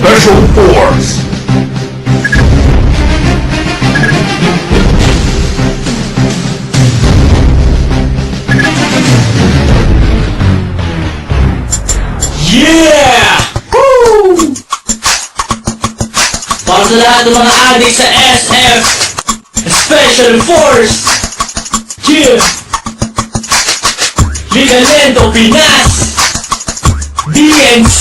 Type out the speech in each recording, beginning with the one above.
Special Force. Yeah! Woo! Para sa lahat ng mga adik sa SF Special Force Yeah! Liga Lento Pinas DNC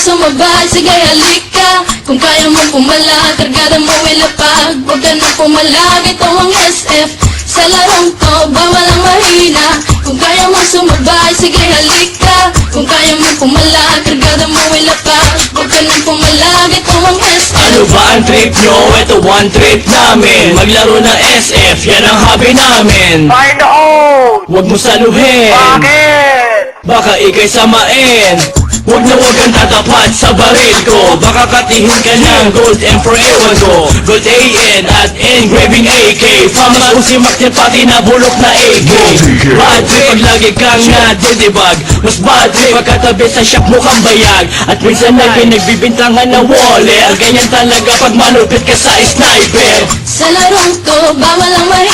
sumabay, sige halika. Kung kaya mo pumalag, kargada mo ilapag Huwag ka nang pumalag, ito ang SF Sa larong to, bawal ang mahina. Kung kaya mo sumabay, sige halika. Kung kaya mo pumalag, kargada mo ilapag Huwag ka nang pumalag, ito ang SF Ano ba ang trip nyo? Ito one trip namin. Maglaro ng SF, yan ang hobby namin. Ay, no! Huwag mo saluhin. Bakit? Baka ikay samain Huwag na huwag kang tatapat sa baril ko. Baka katihin ka ng gold M for ewan ko. Gold AN at engraving AK Famas kung si Mac yan pati na bulok na AK Bad trip pag lagi kang nadidibag. Mas bad trip pagkatabi sa shop mo kang bayag. At minsan na pinagbibintangan ng waller Ganyan talaga pag malupit ka sa sniper. Sa larong to, bawal ang mahina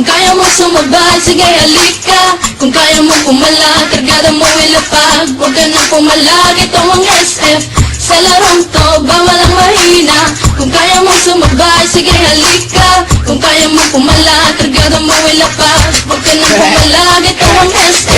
Kung kaya mo sumabay, sige halika. Kung kaya mo pumalag, kargada mo ilapag Huwag ka nang pumalag, ito ang SF Sa larong to, bawal ang mahina. Kung kaya mo sumabay, sige halika. Kung kaya mo pumalag, kargada mo ilapag Huwag ka nang pumalag, ito ang SF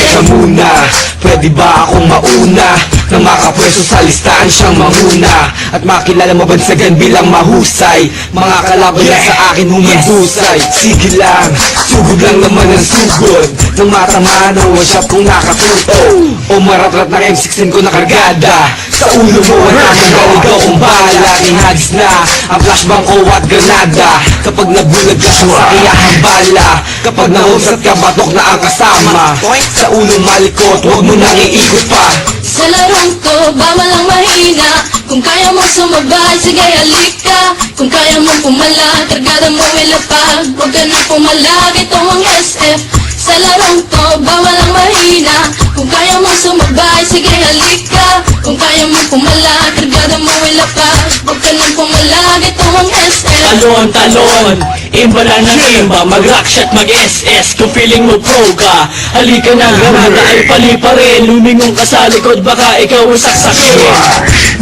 pwede ba akong mauna Nang makapwesto sa listahan siyang manguna? At makilala mabansagan bilang mahusay? Mga kalaban na sa akin humandusay Sige lang, sugod lang naman ang sugod. Nang matamaan ang shot kung nakatuto O maratrat ng M16 ko na kargada Sa ulo mo wala nang galigaw kung bahala Ihagis na. Ang flashbang ko at granada. Kapag nabulag ka sa sakiyahang bala. Kapag nahusat ka batok na ang kasama. Sa ulong malikot, huwag mo nang iikot pa. Sa larong to, bawal ang mahina. Kung kaya mo sumabay, sige halika Kung kaya mo pumalag, kargada mo ilapag Huwag ka nang pumalag, ito ang SF Sa larong to, bawal ang mahina Kung kaya mo sumabay, sige halika Kung kaya mo pumalag, kargada mo ilapag Huwag ka nang pumalag, ito ang SF Talon, talon Imba na ng imba Mag-rock shot, mag-SS Kung feeling mo pro ka Halika na, granada ay pali pa rin. Lumingong ka sa likod Baka ikaw ang saksakin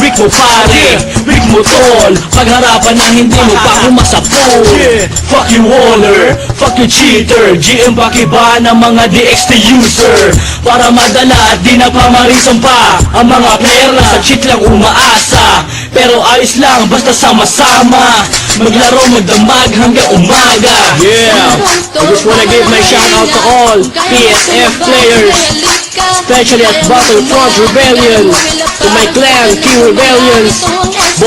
Rick mo pare, Rick mo tol Pagharapan na hindi mo pa kumasapol Fuck you Waller, fuck you cheater. GM pakiba ng mga DXT user. Para madala at di na pa Ang mga player na sa cheat lang umaasa. Pero ayos lang basta sama-sama. Maglaro magdamag hanggang umaga. Yeah, I just wanna give my shout out to all PSF players Especially at Battlefront Rebellion To my clan, King Rebellions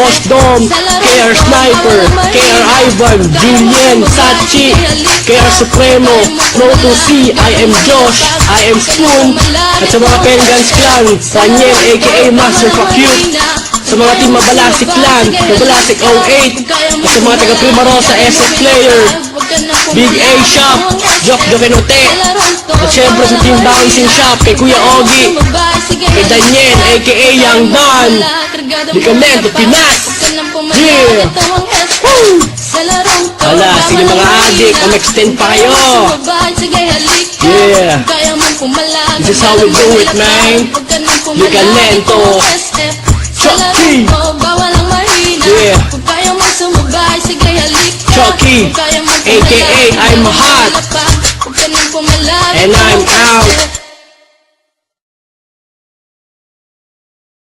Boss Dom, KR Sniper, KR Ivan, Julian, Sachi, KR Supremo, Proto C, I am Josh, I am Spoon, at sa mga Pengans Clan, Daniel aka Master You, sa mga Team Mabalasik Clan, Mabalasik 08, at sa mga taga Primarosa SF Player, Big A Shop, Jock Jokenote, at syempre sa Team Bouncing Shop, kay Kuya Ogie, kay Daniel aka Young Don, Likamento, Pinas, Yeah! Woo! Ala, sige mga adik, mag-extend pa kayo. Yeah. This is how we do it, man. Ligamento. Chucky. Yeah. Chucky, aka I'm hot. and I'm out.